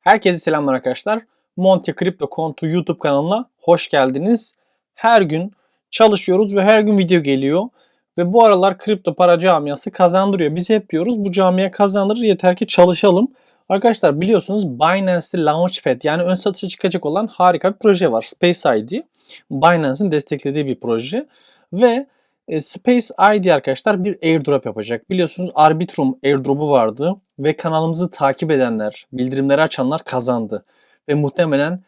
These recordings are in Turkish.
Herkese selamlar arkadaşlar. Monte Crypto Kontu YouTube kanalına hoş geldiniz. Her gün çalışıyoruz ve her gün video geliyor. Ve bu aralar kripto para camiası kazandırıyor. Biz hep diyoruz bu camiye kazandırır yeter ki çalışalım. Arkadaşlar biliyorsunuz Binance'de Launchpad yani ön satışa çıkacak olan harika bir proje var. Space ID. Binance'in desteklediği bir proje. Ve e, Space ID arkadaşlar bir airdrop yapacak. Biliyorsunuz Arbitrum airdrop'u vardı ve kanalımızı takip edenler, bildirimleri açanlar kazandı. Ve muhtemelen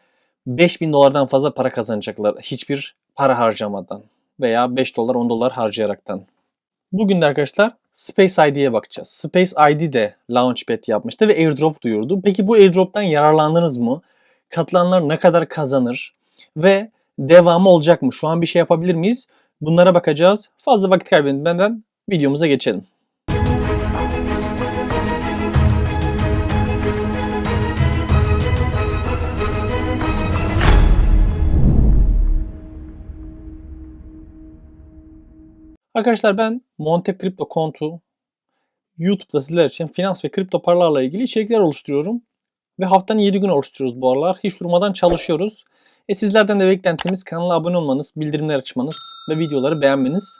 5000 dolardan fazla para kazanacaklar hiçbir para harcamadan veya 5 dolar 10 dolar harcayaraktan. Bugün de arkadaşlar Space ID'ye bakacağız. Space ID de Launchpad yapmıştı ve airdrop duyurdu. Peki bu airdrop'tan yararlandınız mı? Katılanlar ne kadar kazanır? Ve devamı olacak mı? Şu an bir şey yapabilir miyiz? Bunlara bakacağız. Fazla vakit kaybetmeden videomuza geçelim. Arkadaşlar ben Monte Crypto kontu YouTube'da sizler için finans ve kripto paralarla ilgili içerikler oluşturuyorum. Ve haftanın 7 gün oluşturuyoruz bu aralar. Hiç durmadan çalışıyoruz. E sizlerden de beklentimiz kanala abone olmanız, bildirimler açmanız ve videoları beğenmeniz.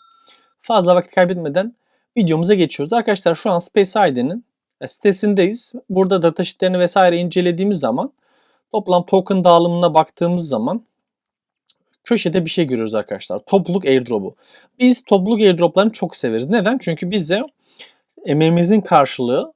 Fazla vakit kaybetmeden videomuza geçiyoruz. Arkadaşlar şu an Space ID'nin sitesindeyiz. Burada datasheetlerini vesaire incelediğimiz zaman toplam token dağılımına baktığımız zaman köşede bir şey görüyoruz arkadaşlar. Topluluk airdrop'u. Biz topluluk airdrop'larını çok severiz. Neden? Çünkü bize emeğimizin karşılığı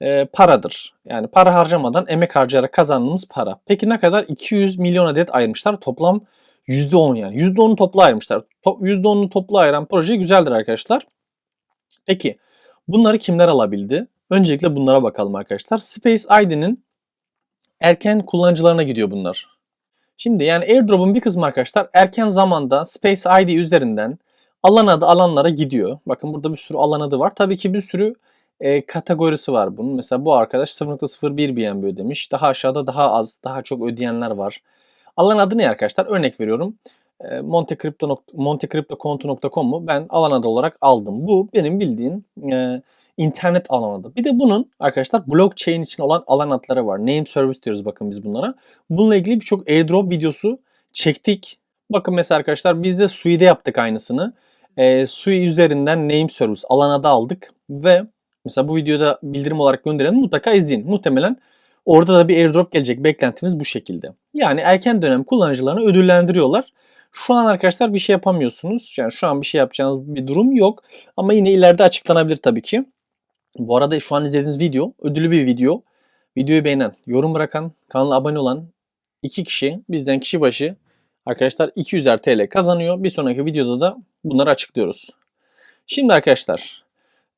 e, paradır. Yani para harcamadan emek harcayarak kazandığımız para. Peki ne kadar? 200 milyon adet ayırmışlar. Toplam %10 yani. %10'u toplu ayırmışlar. Top, %10'unu toplu ayıran proje güzeldir arkadaşlar. Peki bunları kimler alabildi? Öncelikle bunlara bakalım arkadaşlar. Space ID'nin erken kullanıcılarına gidiyor bunlar. Şimdi yani airdrop'un bir kısmı arkadaşlar erken zamanda Space ID üzerinden alan adı alanlara gidiyor. Bakın burada bir sürü alan adı var. Tabii ki bir sürü e, kategorisi var bunun. Mesela bu arkadaş 0.01 BNB ödemiş. Daha aşağıda daha az, daha çok ödeyenler var. Alan adı ne arkadaşlar? Örnek veriyorum. E, montecrypto montecryptokonto.com'u ben alan adı olarak aldım. Bu benim bildiğim e, internet alan adı. Bir de bunun arkadaşlar blockchain için olan alan adları var. Name service diyoruz bakın biz bunlara. Bununla ilgili birçok airdrop videosu çektik. Bakın mesela arkadaşlar biz de Sui'de yaptık aynısını. E, Sui üzerinden name service alan adı aldık ve mesela bu videoda bildirim olarak gönderen mutlaka izleyin. Muhtemelen orada da bir airdrop gelecek. Beklentimiz bu şekilde. Yani erken dönem kullanıcılarını ödüllendiriyorlar. Şu an arkadaşlar bir şey yapamıyorsunuz. Yani şu an bir şey yapacağınız bir durum yok. Ama yine ileride açıklanabilir tabii ki. Bu arada şu an izlediğiniz video ödüllü bir video. Videoyu beğenen, yorum bırakan, kanala abone olan iki kişi bizden kişi başı arkadaşlar 200'er TL kazanıyor. Bir sonraki videoda da bunları açıklıyoruz. Şimdi arkadaşlar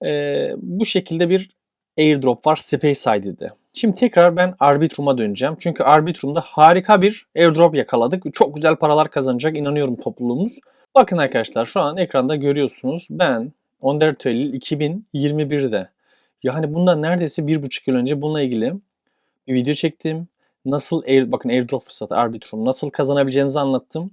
e, bu şekilde bir airdrop var Space ID'de. Şimdi tekrar ben Arbitrum'a döneceğim. Çünkü Arbitrum'da harika bir airdrop yakaladık. Çok güzel paralar kazanacak inanıyorum topluluğumuz. Bakın arkadaşlar şu an ekranda görüyorsunuz. Ben 14 Eylül 2021'de yani bundan neredeyse bir buçuk yıl önce bununla ilgili bir video çektim. Nasıl air, bakın airdrop fırsatı Arbitrum nasıl kazanabileceğinizi anlattım.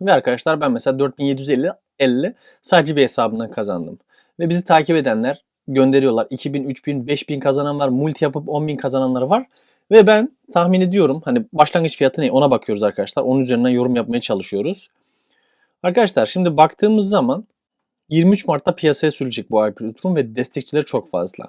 Ve arkadaşlar ben mesela 4750 50 sadece bir hesabından kazandım. Ve bizi takip edenler gönderiyorlar. 2000, 3000, 5000 kazanan var. Multi yapıp 10.000 kazananlar var. Ve ben tahmin ediyorum hani başlangıç fiyatı ne ona bakıyoruz arkadaşlar. Onun üzerinden yorum yapmaya çalışıyoruz. Arkadaşlar şimdi baktığımız zaman 23 Mart'ta piyasaya sürülecek bu Arbitrum ve destekçileri çok fazla.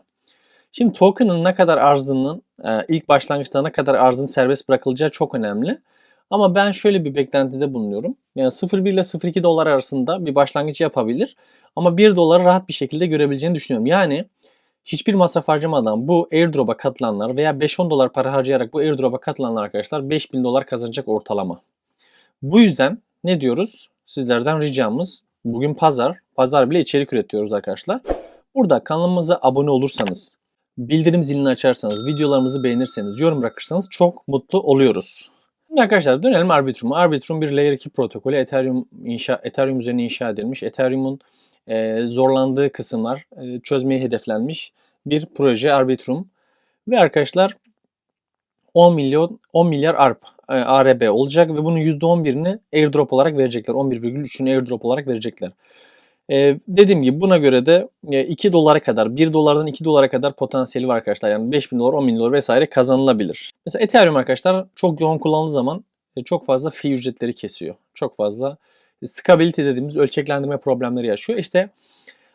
Şimdi token'ın ne kadar arzının e, ilk başlangıçta ne kadar arzın serbest bırakılacağı çok önemli. Ama ben şöyle bir beklentide bulunuyorum. Yani 0.1 ile 0.2 dolar arasında bir başlangıç yapabilir. Ama 1 doları rahat bir şekilde görebileceğini düşünüyorum. Yani hiçbir masraf harcamadan bu airdrop'a katılanlar veya 5-10 dolar para harcayarak bu airdrop'a katılanlar arkadaşlar 5000 dolar kazanacak ortalama. Bu yüzden ne diyoruz? Sizlerden ricamız bugün pazar. Pazar bile içerik üretiyoruz arkadaşlar. Burada kanalımıza abone olursanız, bildirim zilini açarsanız, videolarımızı beğenirseniz, yorum bırakırsanız çok mutlu oluyoruz. Şimdi arkadaşlar dönelim Arbitrum'a. Arbitrum bir Layer 2 protokolü Ethereum inşa Ethereum üzerine inşa edilmiş. Ethereum'un e, zorlandığı kısımlar e, çözmeye hedeflenmiş bir proje Arbitrum. Ve arkadaşlar 10 milyon 10 milyar ARP e, ARB olacak ve bunun %11'ini airdrop olarak verecekler. 11,3'ünü airdrop olarak verecekler. Ee, dediğim gibi buna göre de e, 2 dolara kadar, 1 dolardan 2 dolara kadar potansiyeli var arkadaşlar. Yani 5000 dolar, 10 bin dolar vesaire kazanılabilir. Mesela Ethereum arkadaşlar çok yoğun kullanıldığı zaman e, çok fazla fee ücretleri kesiyor. Çok fazla scalability dediğimiz ölçeklendirme problemleri yaşıyor. İşte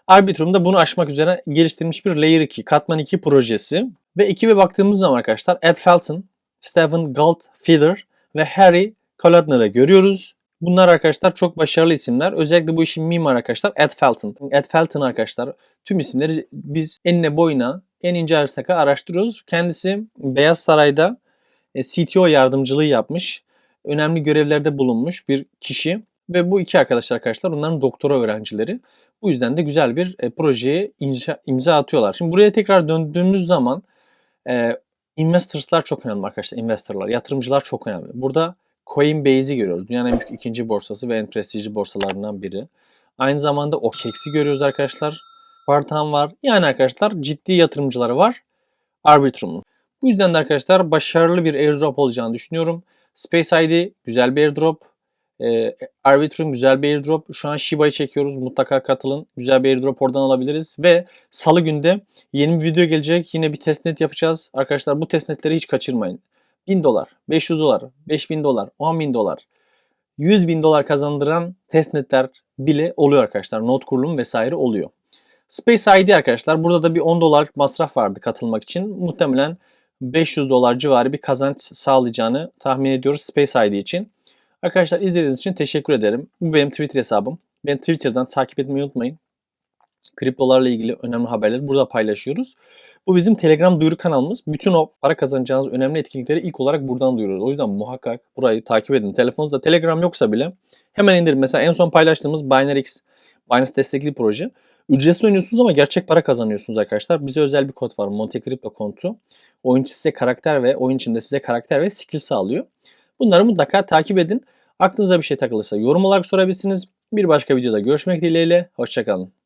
Arbitrum'da bunu aşmak üzere geliştirilmiş bir Layer 2, Katman 2 projesi. Ve ekibe baktığımız zaman arkadaşlar Ed Felton, Stephen Goldfeather ve Harry Kalodner'ı görüyoruz. Bunlar arkadaşlar çok başarılı isimler. Özellikle bu işin mimar arkadaşlar Ed Felton. Ed Felton arkadaşlar tüm isimleri biz enine boyuna en ince ayrıntaka araştırıyoruz. Kendisi Beyaz Saray'da e, CTO yardımcılığı yapmış. Önemli görevlerde bulunmuş bir kişi. Ve bu iki arkadaşlar arkadaşlar onların doktora öğrencileri. Bu yüzden de güzel bir e, projeye imza atıyorlar. Şimdi buraya tekrar döndüğümüz zaman e, investorslar çok önemli arkadaşlar. Investorlar, yatırımcılar çok önemli. Burada Coinbase'i görüyoruz. Dünyanın en büyük ikinci borsası ve en prestijli borsalarından biri. Aynı zamanda OKEX'i görüyoruz arkadaşlar. Partan var. Yani arkadaşlar ciddi yatırımcıları var. Arbitrum'un. Bu yüzden de arkadaşlar başarılı bir airdrop olacağını düşünüyorum. Space ID güzel bir airdrop. Ee, Arbitrum güzel bir airdrop. Şu an Shiba'yı çekiyoruz. Mutlaka katılın. Güzel bir airdrop oradan alabiliriz. Ve salı günde yeni bir video gelecek. Yine bir testnet yapacağız. Arkadaşlar bu testnetleri hiç kaçırmayın. 1000 dolar, 500 dolar, 5000 dolar, 10 bin dolar, 100 bin dolar kazandıran testnetler bile oluyor arkadaşlar. Not kurulumu vesaire oluyor. Space ID arkadaşlar burada da bir 10 dolar masraf vardı katılmak için. Muhtemelen 500 dolar civarı bir kazanç sağlayacağını tahmin ediyoruz Space ID için. Arkadaşlar izlediğiniz için teşekkür ederim. Bu benim Twitter hesabım. Beni Twitter'dan takip etmeyi unutmayın. Kriptolarla ilgili önemli haberleri burada paylaşıyoruz. Bu bizim Telegram duyuru kanalımız. Bütün o para kazanacağınız önemli etkinlikleri ilk olarak buradan duyuruyoruz. O yüzden muhakkak burayı takip edin. Telefonunuzda Telegram yoksa bile hemen indirin. Mesela en son paylaştığımız BinaryX, Binance destekli proje. Ücretsiz oynuyorsunuz ama gerçek para kazanıyorsunuz arkadaşlar. Bize özel bir kod var. Monte Crypto kontu. Oyun size karakter ve oyun içinde size karakter ve skill sağlıyor. Bunları mutlaka takip edin. Aklınıza bir şey takılırsa yorum olarak sorabilirsiniz. Bir başka videoda görüşmek dileğiyle. Hoşçakalın.